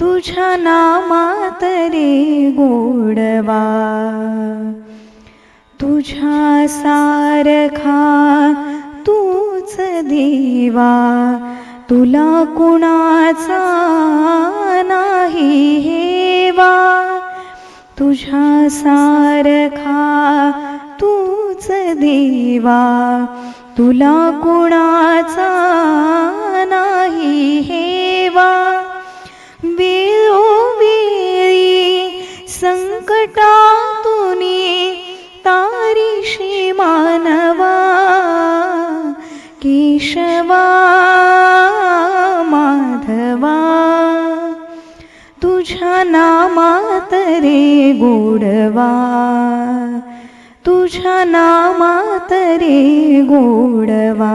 तुझ्या नामात रे गोडवा. तुझ्या सारखा तूच देवा. तुला कुणाचा नाही हेवा. तुझ्या सारखा तूच देवा. तुला कुणाचा नाही हेवा. संकटातून तारीशी मानवा केशवा माधवा तुझ्या नामात रे गोडवा तुझ्या नामात रे गोडवा.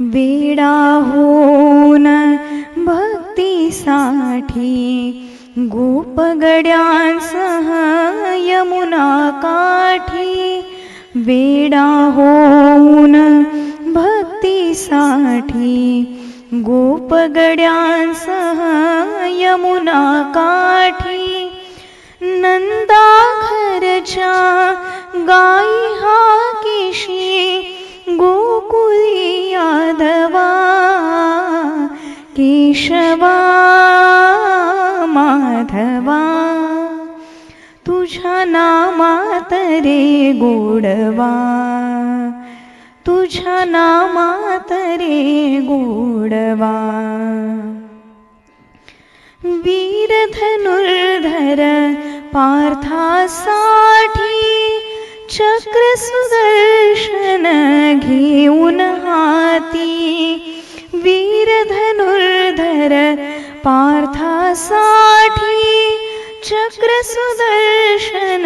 वेडा होन भक्तीसाठी गोपगड्यांसह यमुना काठी वेडा होऊन भक्तीसाठी गोपगड्यांसह यमुना काठी नंदाघरच्या गाई हा केशी गोकुली यादवा. केशवा माधवा तुझ्या नामात रे गोडवा. तुझ्या नामात रे गोडवा. वीर धनुर्धर पार्थासाठी चक्र सुदर्शन घेऊन हाती. वीर धनुर्धर पार्थासाठी चक्र सुदर्शन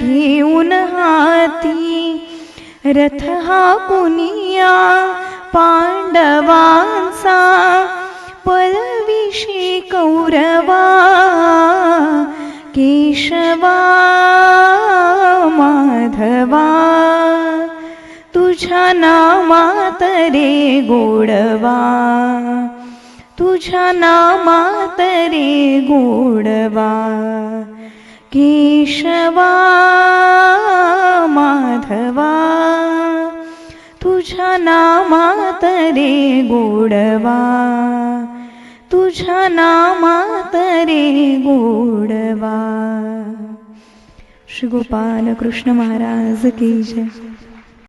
घेऊन हाती. रथ हा कुनिया पांडवांचा पलविषी कौरवा केशवा माधवा. तुझ्या नामात रे गोडवा. तुझ्या नामात रे गोडवा केशवा माधवा. तुझ्या नामात रे गोडवा तुझ्या नामात रे गोडवा. श्री गोपाल कृष्ण महाराज की जय.